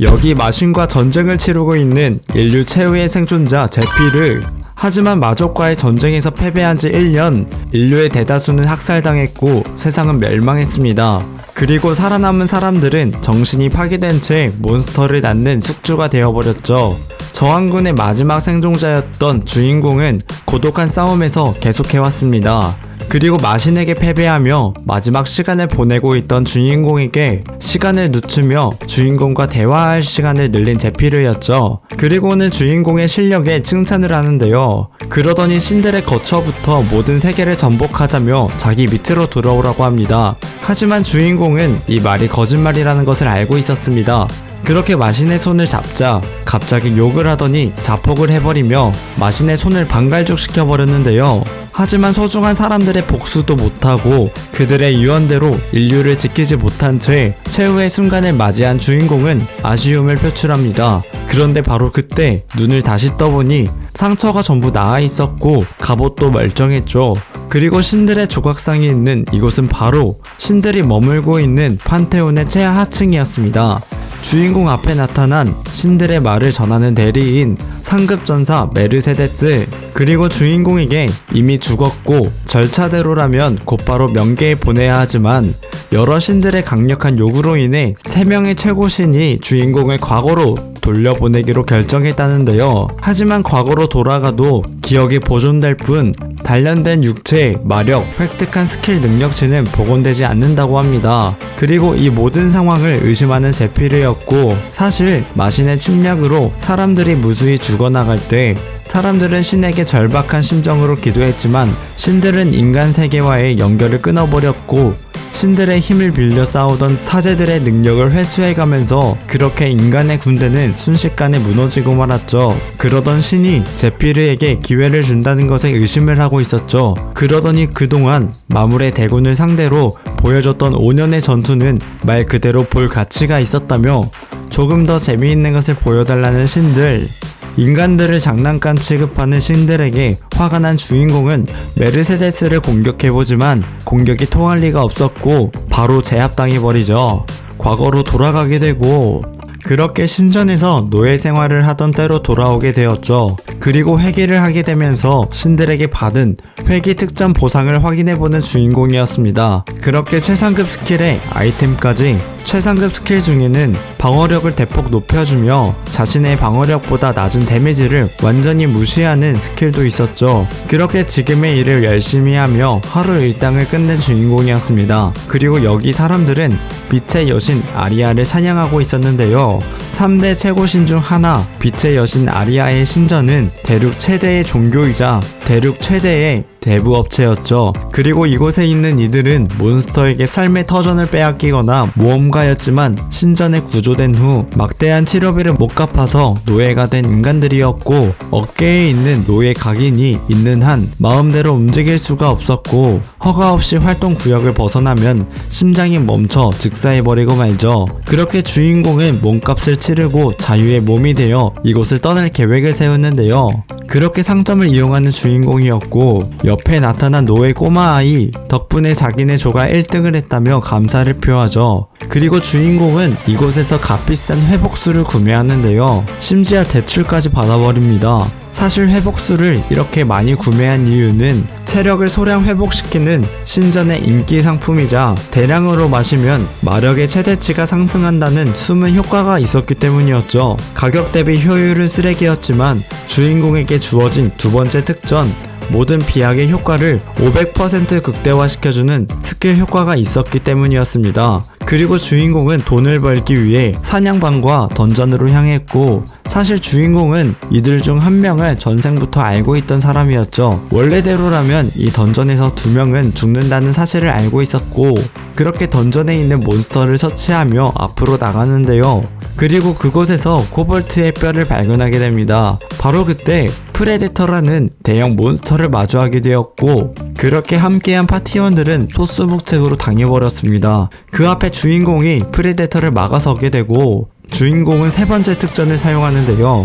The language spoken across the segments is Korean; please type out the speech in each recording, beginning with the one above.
여기 마신과 전쟁을 치르고 있는 인류 최후의 생존자 제피를 하지만 마족과의 전쟁에서 패배한 지 1년, 인류의 대다수는 학살당했고 세상은 멸망했습니다. 그리고 살아남은 사람들은 정신이 파괴된 채 몬스터를 낳는 숙주가 되어버렸죠. 저항군의 마지막 생존자였던 주인공은 고독한 싸움에서 계속해왔습니다. 그리고 마신에게 패배하며 마지막 시간을 보내고 있던 주인공에게 시간을 늦추며 주인공과 대화할 시간을 늘린 제피르였죠. 그리고는 주인공의 실력에 칭찬을 하는데요. 그러더니 신들의 거처부터 모든 세계를 정복하자며 자기 밑으로 들어오라고 합니다. 하지만 주인공은 이 말이 거짓말이라는 것을 알고 있었습니다. 그렇게 마신의 손을 잡자 갑자기 욕을 하더니 자폭을 해버리며 마신의 손을 반갈죽 시켜버렸는데요. 하지만 소중한 사람들의 복수도 못하고 그들의 유언대로 인류를 지키지 못한 채 최후의 순간을 맞이한 주인공은 아쉬움을 표출합니다. 그런데 바로 그때 눈을 다시 떠보니 상처가 전부 나아 있었고 갑옷도 멀쩡했죠. 그리고 신들의 조각상이 있는 이곳은 바로 신들이 머물고 있는 판테온의 최하층이었습니다. 주인공 앞에 나타난 신들의 말을 전하는 대리인 상급 전사 메르세데스. 그리고 주인공에게 이미 죽었고 절차대로라면 곧바로 명계에 보내야 하지만 여러 신들의 강력한 요구로 인해 세 명의 최고 신이 주인공을 과거로 돌려보내기로 결정했다는데요. 하지만 과거로 돌아가도 기억이 보존될 뿐 단련된 육체, 마력, 획득한 스킬 능력치는 복원되지 않는다고 합니다. 그리고 이 모든 상황을 의심하는 제피르였고 사실 마신의 침략으로 사람들이 무수히 죽어나갈 때 사람들은 신에게 절박한 심정으로 기도했지만 신들은 인간 세계와의 연결을 끊어버렸고 신들의 힘을 빌려 싸우던 사제들의 능력을 회수해가면서 그렇게 인간의 군대는 순식간에 무너지고 말았죠. 그러던 신이 제피르에게 기회를 준다는 것에 의심을 하고 있었죠. 그러더니 그동안 마물의 대군을 상대로 보여줬던 5년의 전투는 말 그대로 볼 가치가 있었다며 조금 더 재미있는 것을 보여달라는 신들 인간들을 장난감 취급하는 신들에게 화가 난 주인공은 메르세데스를 공격해보지만 공격이 통할 리가 없었고 바로 제압당해버리죠. 과거로 돌아가게 되고 그렇게 신전에서 노예 생활을 하던 때로 돌아오게 되었죠. 그리고 회개를 하게 되면서 신들에게 받은 회기 특전 보상을 확인해보는 주인공이었습니다. 그렇게 최상급 스킬의 아이템까지 최상급 스킬 중에는 방어력을 대폭 높여주며 자신의 방어력보다 낮은 데미지를 완전히 무시하는 스킬도 있었죠. 그렇게 지금의 일을 열심히 하며 하루 일당을 끝낸 주인공이었습니다. 그리고 여기 사람들은 빛의 여신 아리아를 찬양하고 있었는데요. 3대 최고신 중 하나, 빛의 여신 아리아의 신전은 대륙 최대의 종교이자 대륙 최대의 대부업체였죠. 그리고 이곳에 있는 이들은 몬스터에게 삶의 터전을 빼앗기거나 모험가였지만 신전에 구조된 후 막대한 치료비를 못 갚아서 노예가 된 인간들이었고 어깨에 있는 노예 각인이 있는 한 마음대로 움직일 수가 없었고 허가 없이 활동 구역을 벗어나면 심장이 멈춰 즉사해버리고 말죠. 그렇게 주인공은 몸값을 치르고 자유의 몸이 되어 이곳을 떠날 계획을 세웠는데요. 그렇게 상점을 이용하는 주인 공이었고 옆에 나타난 노예 꼬마 아이 덕분에 자기네 조가 1등을 했다며 감사를 표하죠. 그리고 주인공은 이곳에서 값비싼 회복수를 구매하는데요. 심지어 대출까지 받아버립니다. 사실 회복수를 이렇게 많이 구매한 이유는 체력을 소량 회복시키는 신전의 인기 상품이자 대량으로 마시면 마력의 최대치가 상승한다는 숨은 효과가 있었기 때문이었죠. 가격 대비 효율은 쓰레기였지만 주인공에게 주어진 두 번째 특전 모든 비약의 효과를 500% 극대화시켜주는 스킬 효과가 있었기 때문이었습니다. 그리고 주인공은 돈을 벌기 위해 사냥방과 던전으로 향했고 사실 주인공은 이들 중 한 명을 전생부터 알고 있던 사람이었죠. 원래대로라면 이 던전에서 두 명은 죽는다는 사실을 알고 있었고 그렇게 던전에 있는 몬스터를 처치하며 앞으로 나가는데요. 그리고 그곳에서 코볼트의 뼈를 발견하게 됩니다. 바로 그때 프레데터라는 대형 몬스터를 마주하게 되었고 그렇게 함께한 파티원들은 소수묵책으로 당해버렸습니다. 그 앞에 주인공이 프레데터를 막아서게 되고 주인공은 세 번째 특전을 사용하는데요.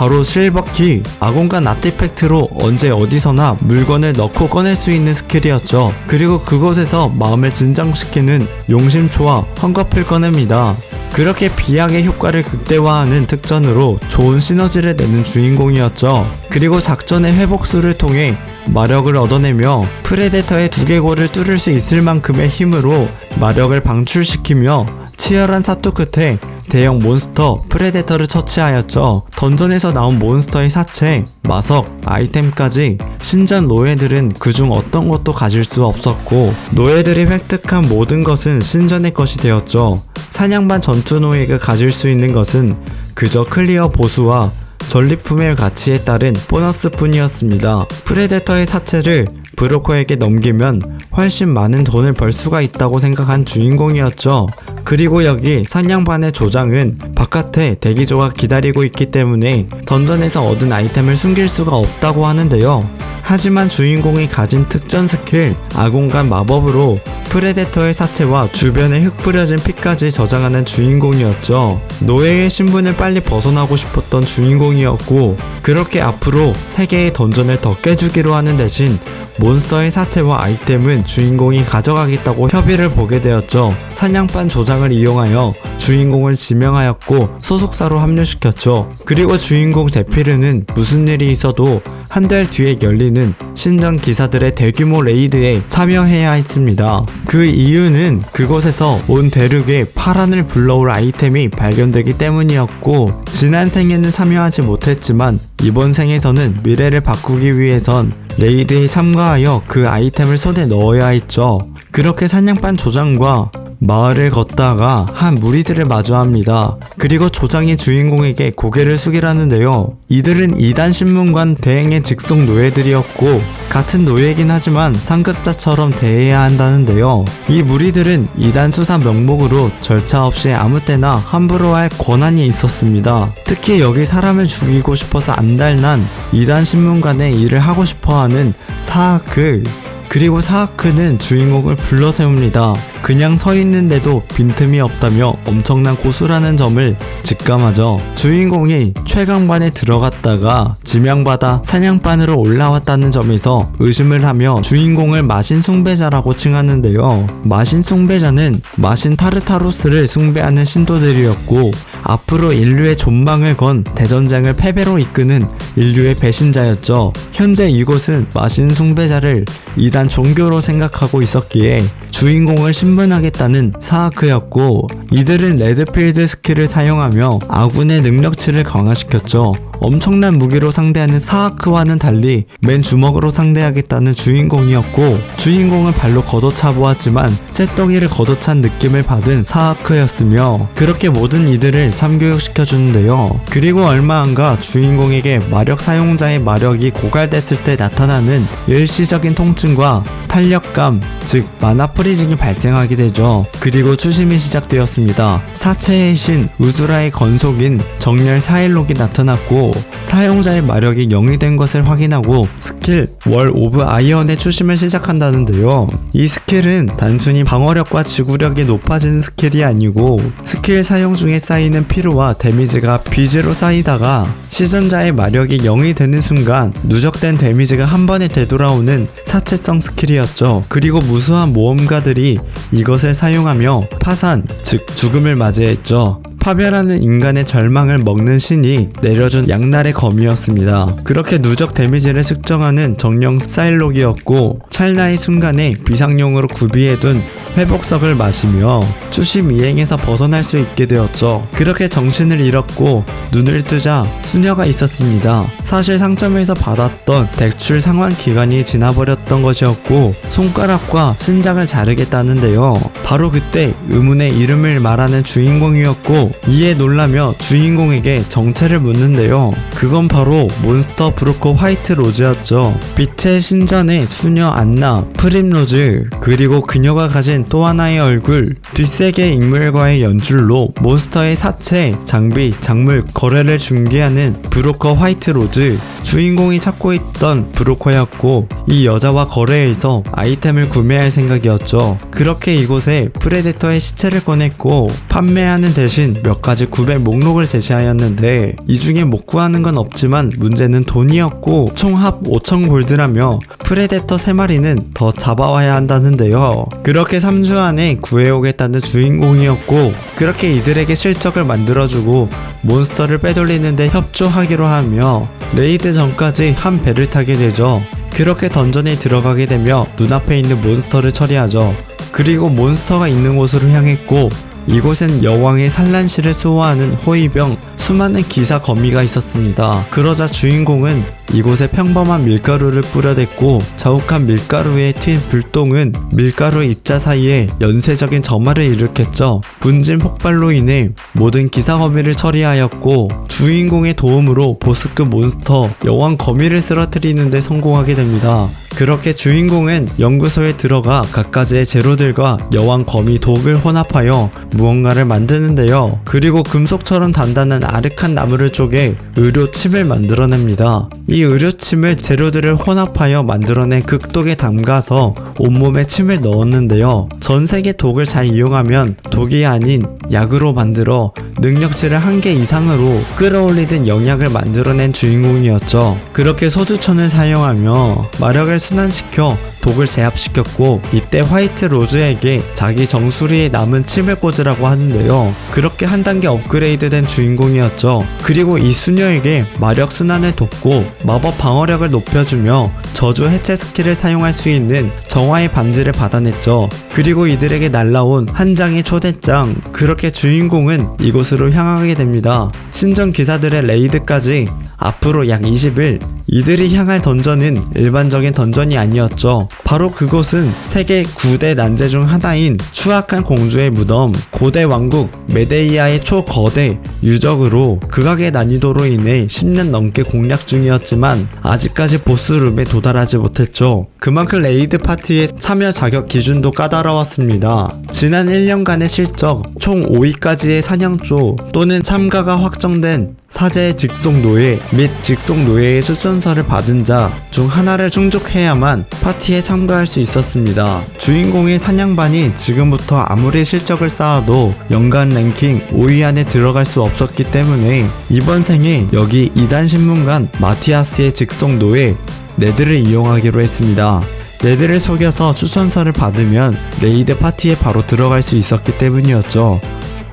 바로 실버키, 아공간 아티팩트로 언제 어디서나 물건을 넣고 꺼낼 수 있는 스킬이었죠. 그리고 그곳에서 마음을 진정시키는 용심초와 헝겊을 꺼냅니다. 그렇게 비약의 효과를 극대화하는 특전으로 좋은 시너지를 내는 주인공이었죠. 그리고 작전의 회복수를 통해 마력을 얻어내며 프레데터의 두개골을 뚫을 수 있을 만큼의 힘으로 마력을 방출시키며 치열한 사투 끝에 대형 몬스터 프레데터를 처치하였죠. 던전에서 나온 몬스터의 사체, 마석, 아이템까지 신전 노예들은 그중 어떤 것도 가질 수 없었고 노예들이 획득한 모든 것은 신전의 것이 되었죠. 사냥반 전투 노예가 가질 수 있는 것은 그저 클리어 보수와 전리품의 가치에 따른 보너스뿐이었습니다. 프레데터의 사체를 브로커에게 넘기면 훨씬 많은 돈을 벌 수가 있다고 생각한 주인공이었죠. 그리고 여기 사냥반의 조장은 바깥에 대기조가 기다리고 있기 때문에 던전에서 얻은 아이템을 숨길 수가 없다고 하는데요. 하지만 주인공이 가진 특전 스킬 아공간 마법으로 프레데터의 사체와 주변에 흙 뿌려진 피까지 저장하는 주인공이었죠. 노예의 신분을 빨리 벗어나고 싶었던 주인공이었고 그렇게 앞으로 세계의 던전을 더 깨주기로 하는 대신 몬스터의 사체와 아이템은 주인공이 가져가겠다고 협의를 보게 되었죠. 사냥반 조장을 이용하여 주인공을 지명하였고 소속사로 합류시켰죠. 그리고 주인공 제피르는 무슨 일이 있어도 한 달 뒤에 열리는 신전 기사들의 대규모 레이드에 참여해야 했습니다. 그 이유는 그곳에서 온 대륙에 파란을 불러올 아이템이 발견되기 때문이었고 지난 생에는 참여하지 못했지만 이번 생에서는 미래를 바꾸기 위해선 레이드에 참가하여 그 아이템을 손에 넣어야 했죠. 그렇게 사냥반 조장과 마을을 걷다가 한 무리들을 마주합니다. 그리고 조장이 주인공에게 고개를 숙이라는데요. 이들은 2단 신문관 대행의 직속 노예들이었고 같은 노예이긴 하지만 상급자처럼 대해야 한다는데요. 이 무리들은 2단 수사 명목으로 절차 없이 아무 때나 함부로 할 권한이 있었습니다. 특히 여기 사람을 죽이고 싶어서 안달난 2단 신문관의 일을 하고 싶어하는 사하크 그리고 사하크는 주인공을 불러 세웁니다. 그냥 서 있는데도 빈틈이 없다며 엄청난 고수라는 점을 직감하죠. 주인공이 최강반에 들어갔다가 지명받아 사냥반으로 올라왔다는 점에서 의심을 하며 주인공을 마신 숭배자라고 칭하는데요. 마신 숭배자는 마신 타르타로스를 숭배하는 신도들이었고 앞으로 인류의 존망을 건 대전장을 패배로 이끄는 인류의 배신자였죠. 현재 이곳은 마신 숭배자를 이단 종교로 생각하고 있었기에 주인공을 신분하겠다는 사하크였고 이들은 레드필드 스킬을 사용하며 아군의 능력치를 강화시켰죠. 엄청난 무기로 상대하는 사하크와는 달리 맨 주먹으로 상대하겠다는 주인공이었고 주인공은 발로 걷어차 보았지만 쇳덩이를 걷어찬 느낌을 받은 사하크였으며 그렇게 모든 이들을 참교육시켜 주는데요. 그리고 얼마 안가 주인공에게 마력 사용자의 마력이 고갈됐을 때 나타나는 일시적인 통증과 탄력감, 즉 마나 프리징이 발생하게 되죠. 그리고 추심이 시작되었습니다. 사체의 신 우즈라의 건속인 정렬 사일록이 나타났고 사용자의 마력이 0이 된 것을 확인하고 스킬 월 오브 아이언의 추심을 시작한다는데요. 이 스킬은 단순히 방어력과 지구력이 높아지는 스킬이 아니고 스킬 사용 중에 쌓이는 피로와 데미지가 빚으로 쌓이다가 시전자의 마력이 0이 되는 순간 누적된 데미지가 한 번에 되돌아오는 사체성 스킬이었죠. 그리고 무수한 모험가들이 이것을 사용하며 파산, 즉 죽음을 맞이했죠. 파멸하는 인간의 절망을 먹는 신이 내려준 양날의 검이었습니다. 그렇게 누적 데미지를 측정하는 정령 사일록이었고 찰나의 순간에 비상용으로 구비해둔 회복석을 마시며 추심 이행에서 벗어날 수 있게 되었죠. 그렇게 정신을 잃었고 눈을 뜨자 수녀가 있었습니다. 사실 상점에서 받았던 대출 상환 기간이 지나버렸던 것이었고 손가락과 신장을 자르겠다는데요. 바로 그때 의문의 이름을 말하는 주인공이었고 이에 놀라며 주인공에게 정체를 묻는데요. 그건 바로 몬스터 브로커 화이트 로즈였죠. 빛의 신전의 수녀 안나, 프림 로즈, 그리고 그녀가 가진 또 하나의 얼굴, 뒷세계 인물과의 연출로 몬스터의 사체, 장비, 작물, 거래를 중개하는 브로커 화이트 로즈. 주인공이 찾고 있던 브로커였고 이 여자와 거래해서 아이템을 구매할 생각이었죠. 그렇게 이곳에 프레데터의 시체를 꺼냈고 판매하는 대신 몇 가지 구별 목록을 제시하였는데 이 중에 못 구하는 건 없지만 문제는 돈이었고 총 합 5천 골드라며 프레데터 3마리는 더 잡아와야 한다는데요. 그렇게 3주 안에 구해오겠다는 주인공이었고 그렇게 이들에게 실적을 만들어주고 몬스터를 빼돌리는데 협조하기로 하며 레이드 전까지 한 배를 타게 되죠. 그렇게 던전에 들어가게 되며 눈앞에 있는 몬스터를 처리하죠. 그리고 몬스터가 있는 곳으로 향했고 이곳엔 여왕의 산란시를 수호하는 호위병 수많은 기사 거미가 있었습니다. 그러자 주인공은 이곳에 평범한 밀가루를 뿌려댔고 자욱한 밀가루에 튄 불똥은 밀가루 입자 사이에 연쇄적인 점화를 일으켰죠. 분진 폭발로 인해 모든 기사 거미를 처리하였고 주인공의 도움으로 보스급 몬스터 여왕 거미를 쓰러뜨리는데 성공하게 됩니다. 그렇게 주인공은 연구소에 들어가 갖가지의 재료들과 여왕 거미 독을 혼합하여 무언가를 만드는데요. 그리고 금속처럼 단단한 아늑한 나무를 쪼개 의료침을 만들어냅니다. 이 의료침을 재료들을 혼합하여 만들어낸 극독에 담가서 온몸에 침을 넣었는데요. 전 세계 독을 잘 이용하면 독이 아닌 약으로 만들어 능력치를 한 개 이상으로 끌어올리던 영약을 만들어낸 주인공이었죠. 그렇게 소주천을 사용하며 마력을 순환시켜 독을 제압시켰고 이때 화이트 로즈에게 자기 정수리에 남은 침을 꽂으라고 하는데요. 그렇게 한 단계 업그레이드된 주인공이었죠. 그리고 이 수녀에게 마력 순환을 돕고 마법 방어력을 높여주며 저주 해체 스킬을 사용할 수 있는 정화의 반지를 받아냈죠. 그리고 이들에게 날라온 한 장의 초대장. 그렇게 주인공은 이곳으로 향하게 됩니다. 신전 기사들의 레이드까지 앞으로 약 20일 이들이 향할 던전은 일반적인 던전이 아니었죠. 바로 그곳은 세계 9대 난제 중 하나인 추악한 공주의 무덤, 고대 왕국 메데이아의 초거대 유적으로 극악의 난이도로 인해 10년 넘게 공략 중이었지만 아직까지 보스룸에 도달하지 못했죠. 그만큼 레이드 파티의 참여 자격 기준도 까다로웠습니다. 지난 1년간의 실적 총 5위까지의 사냥조 또는 참가가 확정된 사제의 직속 노예 및 직속 노예의 추천서를 받은 자 중 하나를 충족해야만 파티에 참가할 수 있었습니다. 주인공의 사냥반이 지금부터 아무리 실적을 쌓아도 연간 랭킹 5위 안에 들어갈 수 없었기 때문에 이번 생에 여기 2단 신문관 마티아스의 직속 노예 네드를 이용하기로 했습니다. 네드를 속여서 추천서를 받으면 레이드 파티에 바로 들어갈 수 있었기 때문이었죠.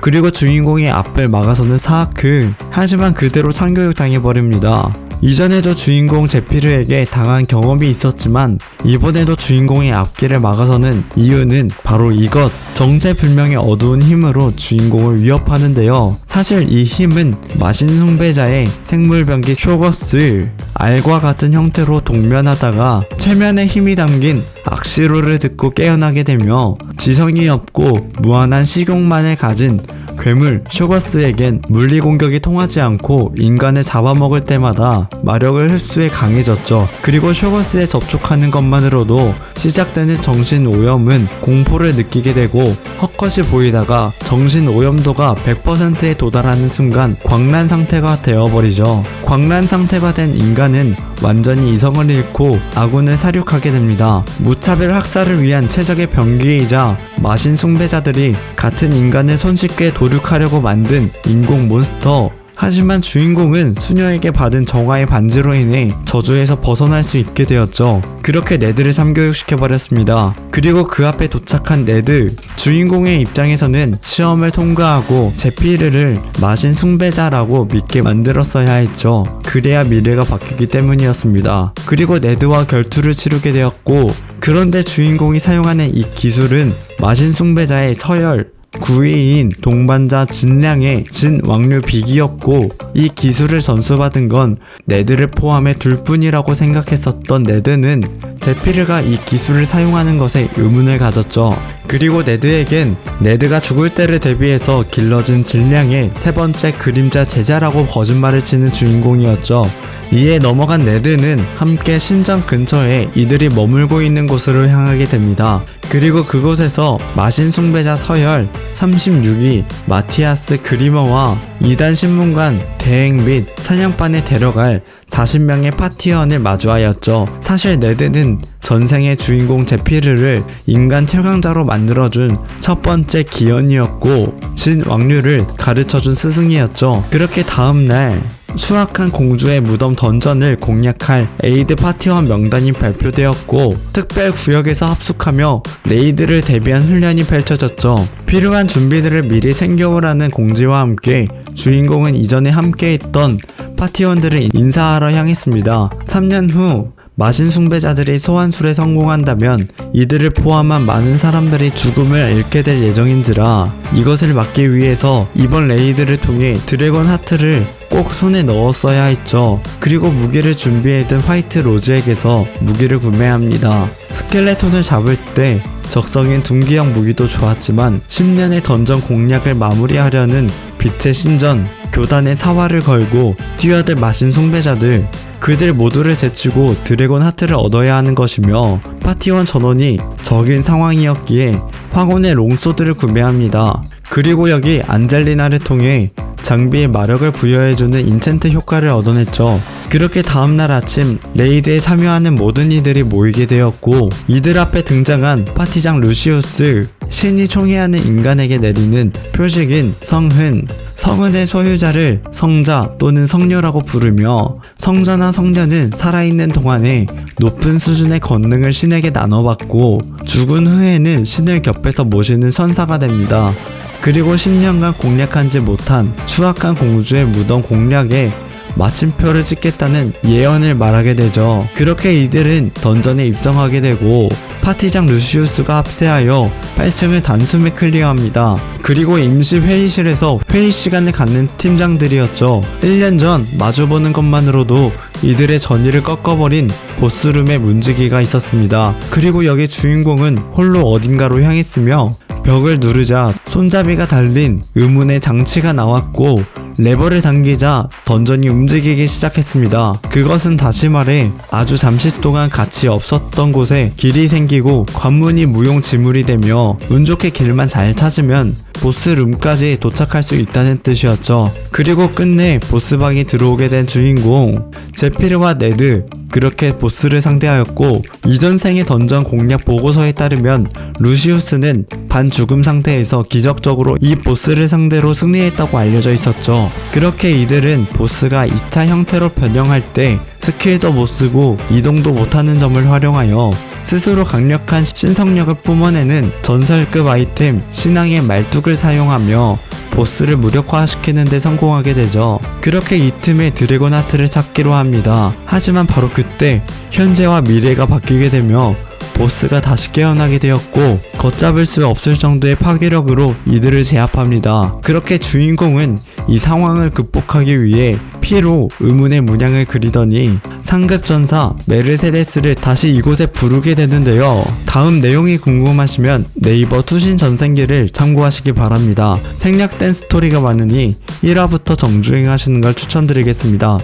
그리고 주인공의 앞을 막아서는 사하크 하지만 그대로 참교육 당해버립니다. 이전에도 주인공 제피르에게 당한 경험이 있었지만 이번에도 주인공의 앞길을 막아서는 이유는 바로 이것 정체불명의 어두운 힘으로 주인공을 위협하는데요. 사실 이 힘은 마신 숭배자의 생물병기 쇼거스 알과 같은 형태로 동면하다가 최면에 힘이 담긴 악시로를 듣고 깨어나게 되며 지성이 없고 무한한 식욕만을 가진 괴물 쇼거스에겐 물리 공격이 통하지 않고 인간을 잡아먹을 때마다 마력을 흡수해 강해졌죠. 그리고 쇼거스에 접촉하는 것만으로도 시작되는 정신 오염은 공포를 느끼게 되고 헛것이 보이다가 정신 오염도가 100%에 도달하는 순간 광란 상태가 되어버리죠. 광란 상태가 된 인간은 완전히 이성을 잃고 아군을 사륙하게 됩니다. 무차별 학살을 위한 최적의 병기이자 마신 숭배자들이 같은 인간을 손쉽게 도 륙하려고 만든 인공 몬스터 하지만 주인공은 수녀에게 받은 정화의 반지로 인해 저주에서 벗어날 수 있게 되었죠. 그렇게 네드를 삼교육시켜버렸습니다. 그리고 그 앞에 도착한 네드, 주인공의 입장에서는 시험을 통과하고 제피르를 마신 숭배자라고 믿게 만들었어야 했죠. 그래야 미래가 바뀌기 때문이었습니다. 그리고 네드와 결투를 치르게 되었고, 그런데 주인공이 사용하는 이 기술은 마신 숭배자의 서열, 9위인 동반자 진량의 진 왕류 비기였고 이 기술을 전수받은 건 네드를 포함해 둘뿐이라고 생각했었던 네드는 제피르가 이 기술을 사용하는 것에 의문을 가졌죠. 그리고 네드에겐 네드가 죽을 때를 대비해서 길러진 진량의 세 번째 그림자 제자라고 거짓말을 치는 주인공이었죠. 이에 넘어간 네드는 함께 신전 근처에 이들이 머물고 있는 곳으로 향하게 됩니다. 그리고 그곳에서 마신 숭배자 서열 36위 마티아스 그리머와 2단 신문관 대행 및 사냥반에 데려갈 40명의 파티원을 마주하였죠. 사실 네드는 전생의 주인공 제피르를 인간 최강자로 만 들어준 첫 번째 기현이었고 진 왕류를 가르쳐준 스승이었죠. 그렇게 다음날 수악한 공주의 무덤 던전을 공략할 에이드 파티원 명단이 발표되었고 특별 구역에서 합숙하며 레이드를 대비한 훈련이 펼쳐졌죠. 필요한 준비들을 미리 챙겨오라는 공지와 함께 주인공은 이전에 함께했던 파티원들을 인사하러 향했습니다. 3년 후 마신 숭배자들이 소환술에 성공한다면 이들을 포함한 많은 사람들이 죽음을 잃게 될 예정인지라 이것을 막기 위해서 이번 레이드를 통해 드래곤 하트를 꼭 손에 넣었어야 했죠. 그리고 무기를 준비해둔 화이트 로즈에게서 무기를 구매합니다. 스켈레톤을 잡을 때 적성인 둔기형 무기도 좋았지만 10년의 던전 공략을 마무리하려는 빛의 신전 교단의 사활을 걸고 뛰어들 마신 숭배자들 그들 모두를 제치고 드래곤 하트를 얻어야 하는 것이며 파티원 전원이 적인 상황이었기에 황혼의 롱소드를 구매합니다. 그리고 여기 안젤리나를 통해 장비에 마력을 부여해주는 인챈트 효과를 얻어냈죠. 그렇게 다음날 아침 레이드에 참여하는 모든 이들이 모이게 되었고 이들 앞에 등장한 파티장 루시우스 신이 총애하는 인간에게 내리는 표식인 성흔 성은의 소유자를 성자 또는 성녀라고 부르며 성자나 성녀는 살아있는 동안에 높은 수준의 권능을 신에게 나눠받고 죽은 후에는 신을 곁에서 모시는 선사가 됩니다. 그리고 10년간 공략하지 못한 추악한 공주의 무덤 공략에 마침표를 찍겠다는 예언을 말하게 되죠. 그렇게 이들은 던전에 입성하게 되고 파티장 루시우스가 합세하여 8층을 단숨에 클리어합니다. 그리고 임시 회의실에서 회의 시간을 갖는 팀장들이었죠. 1년 전 마주보는 것만으로도 이들의 전의를 꺾어버린 보스룸의 문지기가 있었습니다. 그리고 여기 주인공은 홀로 어딘가로 향했으며 벽을 누르자 손잡이가 달린 의문의 장치가 나왔고 레버를 당기자 던전이 움직이기 시작했습니다. 그것은 다시 말해 아주 잠시 동안 같이 없었던 곳에 길이 생기고 관문이 무용지물이 되며 운 좋게 길만 잘 찾으면 보스룸까지 도착할 수 있다는 뜻이었죠. 그리고 끝내 보스방에 들어오게 된 주인공 제피르와 네드 그렇게 보스를 상대하였고 이전 생의 던전 공략 보고서에 따르면 루시우스는 반죽음 상태에서 기적적으로 이 보스를 상대로 승리했다고 알려져 있었죠. 그렇게 이들은 보스가 2차 형태로 변형할 때 스킬도 못 쓰고 이동도 못하는 점을 활용하여 스스로 강력한 신성력을 뿜어내는 전설급 아이템 신앙의 말뚝을 사용하며 보스를 무력화시키는 데 성공하게 되죠. 그렇게 이 틈에 드래곤 하트를 찾기로 합니다. 하지만 바로 그때 현재와 미래가 바뀌게 되며 보스가 다시 깨어나게 되었고 걷잡을 수 없을 정도의 파괴력으로 이들을 제압합니다. 그렇게 주인공은 이 상황을 극복하기 위해 피로 의문의 문양을 그리더니 상급 전사 메르세데스를 다시 이곳에 부르게 되는데요. 다음 내용이 궁금하시면 네이버 투신 전생기를 참고하시기 바랍니다. 생략된 스토리가 많으니 1화부터 정주행하시는 걸 추천드리겠습니다.